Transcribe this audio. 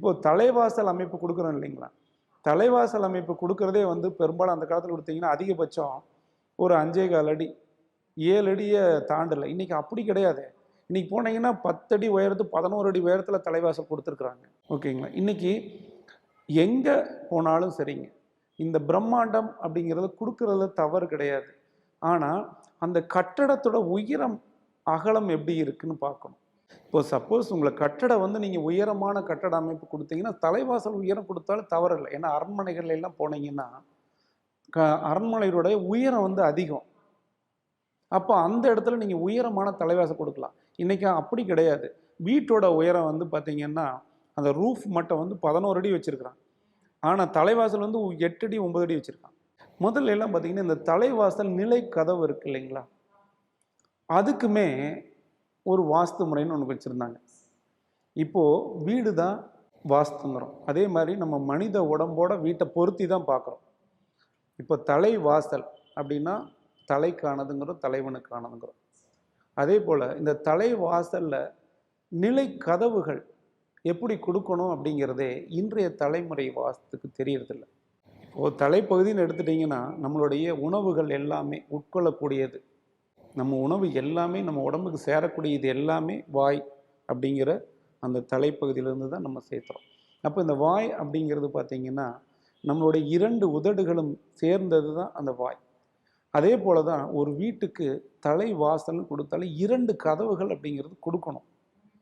இப்போது தலைவாசல் அமைப்பு கொடுக்குறோம் இல்லைங்களா? தலைவாசல் அமைப்பு கொடுக்குறதே வந்து பெரும்பாலும் அந்த காலத்தில் கொடுத்தீங்கன்னா அதிகபட்சம் ஒரு அஞ்சே கால் அடி ஏழு அடியை தாண்டலை. இன்றைக்கி அப்படி கிடையாது. இன்றைக்கி போனீங்கன்னா பத்தடி உயரத்து பதினோரு அடி உயரத்தில் தலைவாசல் கொடுத்துருக்குறாங்க. ஓகேங்களா? இன்னைக்கு எங்கே போனாலும் சரிங்க. இந்த பிரம்மாண்டம் அப்படிங்கிறது கொடுக்கறதுல தவறு கிடையாது. ஆனால் அந்த கட்டடத்தோட உயரம் அகலம் எப்படி இருக்குன்னு பார்க்கணும். இப்போ சப்போஸ் உங்களை கட்டடம் வந்து நீங்கள் உயரமான கட்டட அமைப்பு கொடுத்தீங்கன்னா தலைவாசல் உயரம் கொடுத்தாலும் தவறில்லை. ஏன்னா அரண்மனைகள் எல்லாம் போனீங்கன்னா க அரண்மனைகளுடைய உயரம் வந்து அதிகம். அப்போ அந்த இடத்துல நீங்கள் உயரமான தலைவாசல் கொடுக்கலாம். இன்றைக்கி அப்படி கிடையாது. வீட்டோட உயரம் வந்து பார்த்தீங்கன்னா அந்த ரூஃப் மட்டும் வந்து பதினோரு அடி வச்சுருக்கிறான். ஆனால் தலைவாசல் வந்து எட்டு அடி ஒம்பது அடி வச்சுருக்கான். முதல்ல எல்லாம் பார்த்தீங்கன்னா இந்த தலைவாசல் நிலை கதவு இருக்கு இல்லைங்களா? அதுக்குமே ஒரு வாஸ்து முறைன்னு ஒன்று வச்சுருந்தாங்க. இப்போது வீடு தான் வாஸ்துங்கிறோம். அதே மாதிரி நம்ம மனித உடம்போட வீட்டை பொருத்தி தான் பார்க்குறோம் இப்போ தலை வாசல் அப்படின்னா தலைக்கானதுங்கிறோம் தலைவனுக்கானதுங்கிறோம். அதே போல் இந்த தலை வாசலில் நிலை கதவுகள் எப்படி கொடுக்கணும் அப்படிங்கிறதே இன்றைய தலைமுறை வாஸ்துக்கு தெரியறதில்ல. இப்போது தலைப்பகுதின்னு எடுத்துட்டிங்கன்னா நம்மளுடைய உணவுகள் எல்லாமே உட்கொள்ளக்கூடியது. நம்ம உணவு எல்லாமே நம்ம உடம்புக்கு சேரக்கூடிய இது எல்லாமே வாய் அப்படிங்கிற அந்த தலைப்பகுதியிலேருந்து தான் நம்ம சேர்த்துறோம் அப்போ இந்த வாய் அப்படிங்கிறது பார்த்திங்கன்னா நம்மளுடைய இரண்டு உதடுகளும் சேர்ந்தது தான் அந்த வாய். அதே போல தான் ஒரு வீட்டுக்கு தலை வாசல்னு கொடுத்தாலே இரண்டு கதவுகள் அப்படிங்கிறது கொடுக்கணும்.